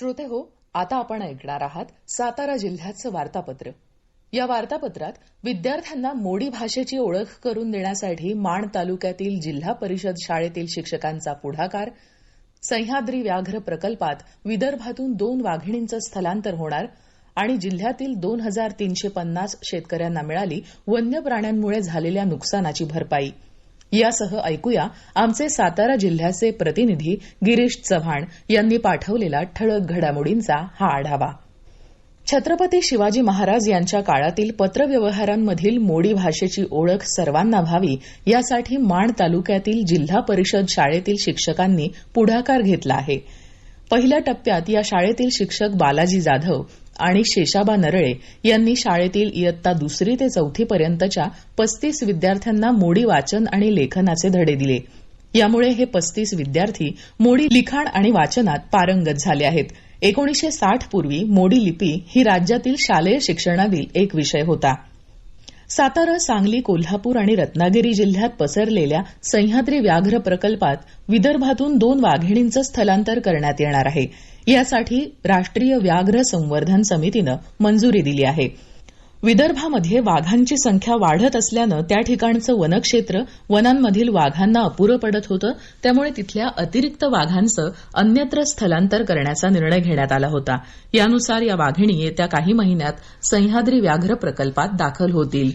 श्रोते हो आता आपण ऐकणार आहात सातारा जिल्ह्याचं वार्तापत्र. या वार्तापत्रात विद्यार्थ्यांना मोडी भाषेची ओळख करून देण्यासाठी माण तालुक्यातील जिल्हा परिषद शाळेतील शिक्षकांचा पुढाकार सह्याद्री व्याघ्र प्रकल्पात विदर्भातून दोन वाघिणींचं स्थलांतर होणार आणि जिल्ह्यातील दोन हजार तीनशे पन्नास शेतकऱ्यांना मिळाली वन्य प्राण्यांमुळे झालेल्या नुकसानाची भरपाई. यासह ऐकूया आमचे सातारा जिल्ह्याचे प्रतिनिधी गिरीश चव्हाण यांनी पाठवलेला ठळक घडामोडींचा हा आढावा. छत्रपती शिवाजी महाराज यांच्या काळातील पत्रव्यवहारांमधील मोडी भाषेची ओळख सर्वांना व्हावी यासाठी माण तालुक्यातील जिल्हा परिषद शाळेतील शिक्षकांनी पुढाकार घेतला आहे. पहिल्या टप्प्यात या शाळेतील शिक्षक बालाजी जाधव आणि शेषाबा नरळे यांनी शाळेतील इयत्ता दुसरी ते चौथीपर्यंतच्या पस्तीस विद्यार्थ्यांना मोडी वाचन आणि लेखनाचे धडे दिले. यामुळे हे पस्तीस विद्यार्थी मोडी लिखाण आणि वाचनात पारंगत झाले आहेत. एकोणीसशे साठ पूर्वी मोडी लिपी ही राज्यातील शालेय शिक्षणातील एक विषय होता. सातारा सांगली कोल्हापूर आणि रत्नागिरी जिल्ह्यात पसरलेल्या सह्याद्री व्याघ्र प्रकल्पात विदर्भातून दोन वाघिणींचं स्थलांतर करण्यात येणार आहे. यासाठी राष्ट्रीय व्याघ्र संवर्धन समितीनं मंजुरी दिली आहे. विदर्भामध्ये वाघांची संख्या वाढत असल्यानं त्या ठिकाणचं वनक्षेत्र वनांमधील वाघांना अपुरं पडत होतं. त्यामुळे तिथल्या अतिरिक्त वाघांचं अन्यत्र स्थलांतर करण्याचा निर्णय घेण्यात आला होता. यानुसार या वाघिणी येत्या काही महिन्यात सह्याद्री व्याघ्र प्रकल्पात दाखल होतील.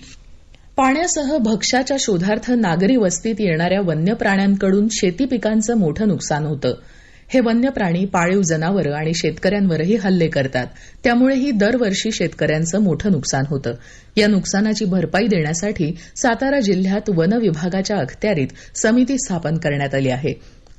पाण्यासह भक्ष्याच्या शोधार्थ नागरी वस्तीत येणाऱ्या वन्य प्राण्यांकडून शेती पिकांचं मोठं नुकसान होतं. हे वन्य प्राणी पाळीव जनावरं आणि शेतकऱ्यांवरही हल्ले करतात. त्यामुळेही दरवर्षी शेतकऱ्यांचं मोठं नुकसान होतं. या नुकसानाची भरपाई देण्यासाठी सातारा जिल्ह्यात वन विभागाच्या अखत्यारीत समिती स्थापन करण्यात आली आहे.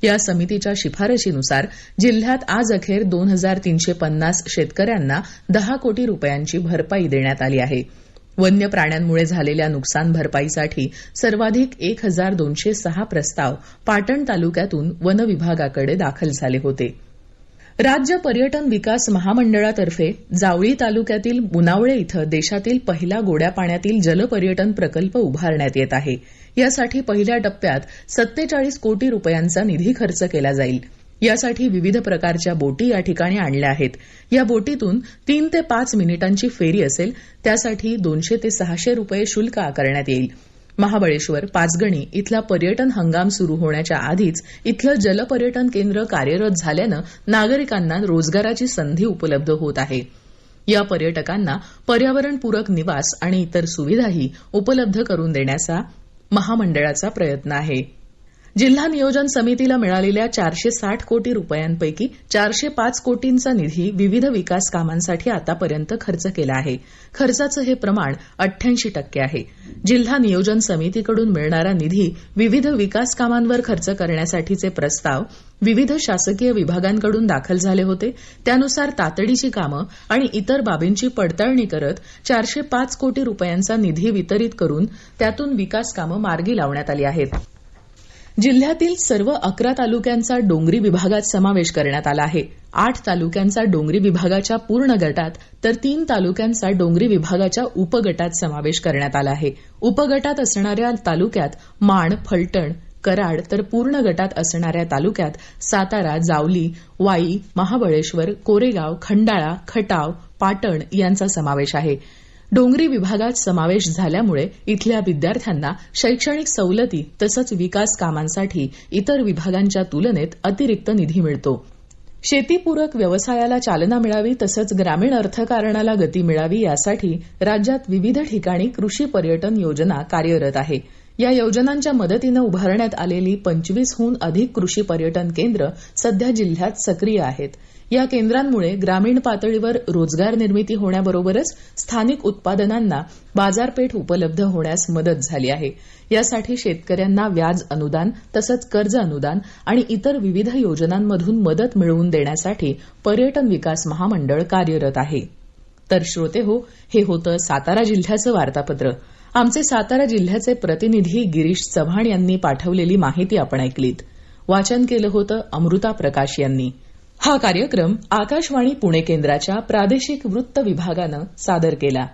या समितीच्या शिफारशीनुसार जिल्ह्यात आज अखेर दोन हजार तीनशे पन्नास शेतकऱ्यांना दहा कोटी रुपयांची भरपाई देण्यात आली आहे. वन्य प्राण्यांमुळे झालेल्या नुकसान भरपाईसाठी सर्वाधिक एक हजार दोनशे सहा प्रस्ताव पाटण तालुक्यातून वन विभागाकडे दाखल झाले होते. राज्य पर्यटन विकास महामंडळातर्फे जावळी तालुक्यातील मुनावळे इथं देशातील पहिला गोड्या पाण्यातील जलपर्यटन प्रकल्प उभारण्यात येत आहे. यासाठी पहिल्या टप्प्यात सत्तेचाळीस कोटी रुपयांचा निधी खर्च केला जाईल. यासाठी विविध प्रकारच्या बोटी या ठिकाणी आणल्या आहेत. या बोटीतून तीन ते पाच मिनिटांची फेरी असेल त्यासाठी दोनशे ते सहाशे रुपये शुल्क आकारण्यात येईल. महाबळेश्वर पाचगणी इथला पर्यटन हंगाम सुरू होण्याच्या आधीच इथलं जलपर्यटन केंद्र कार्यरत झाल्यानं नागरिकांना रोजगाराची संधी उपलब्ध होत आहे. या पर्यटकांना पर्यावरणपूरक निवास आणि इतर सुविधाही उपलब्ध करून देण्याचा महामंडळाचा प्रयत्न आहे. जिल्हा नियोजन समितीला मिळालेल्या चारशे साठ कोटी रुपयांपैकी चारशे पाच कोटींचा निधी विविध विकास कामांसाठी आतापर्यंत खर्च केला आहे. खर्चाचं हे प्रमाण अठ्ठ्याऐंशी टक्के आहे. जिल्हा नियोजन समितीकडून मिळणारा निधी विविध विकास कामांवर खर्च करण्यासाठीचे प्रस्ताव विविध शासकीय विभागांकडून दाखल झाले होते. त्यानुसार तातडीची कामं आणि इतर बाबींची पडताळणी करत चारशे पाच कोटी रुपयांचा निधी वितरित करून त्यातून विकास कामं मार्गी लावण्यात आली आहेत. जिल्ह्यातील सर्व अकरा तालुक्यांचा डोंगरी विभागात समावेश करण्यात आला आहे. आठ तालुक्यांचा डोंगरी विभागाच्या पूर्ण गटात तर तीन तालुक्यांचा डोंगरी विभागाच्या उपगटात समावेश करण्यात आला आहे. उपगटात असणाऱ्या तालुक्यात माण फलटण कराड तर पूर्ण गटात असणाऱ्या तालुक्यात सातारा जावली वाई महाबळेश्वर कोरेगाव खंडाळा खटाव पाटण यांचा समावेश आहे. डोंगरी विभागात समावेश झाल्यामुळे इथल्या विद्यार्थ्यांना शैक्षणिक सवलती तसंच विकास कामांसाठी इतर विभागांच्या तुलनेत अतिरिक्त निधी मिळतो. शेतीपूरक व्यवसायाला चालना मिळावी तसंच ग्रामीण अर्थकारणाला गती मिळावी यासाठी राज्यात विविध ठिकाणी कृषी पर्यटन योजना कार्यरत आहे. या योजनांच्या मदतीनं उभारण्यात आलेली पंचवीसहून अधिक कृषी पर्यटन केंद्र सध्या जिल्ह्यात सक्रिय आहेत. या केंद्रांमुळे ग्रामीण पातळीवर रोजगार निर्मिती होण्याबरोबरच स्थानिक उत्पादनांना बाजारपेठ उपलब्ध होण्यास मदत झाली आहे. यासाठी शेतकऱ्यांना व्याज अनुदान तसंच कर्ज अनुदान आणि इतर विविध योजनांमधून मदत मिळवून देण्यासाठी पर्यटन विकास महामंडळ कार्यरत आहे. तर श्रोते हो हे होतं सातारा जिल्ह्याचं वार्तापत्र. आमचे सातारा जिल्ह्याचे प्रतिनिधी गिरीश चव्हाण यांनी पाठवलेली माहिती आपण ऐकलीत. वाचन केलं होतं अमृता प्रकाश यांनी. हा कार्यक्रम आकाशवाणी पुणे केंद्राच्या प्रादेशिक वृत्त विभागानं सादर केला.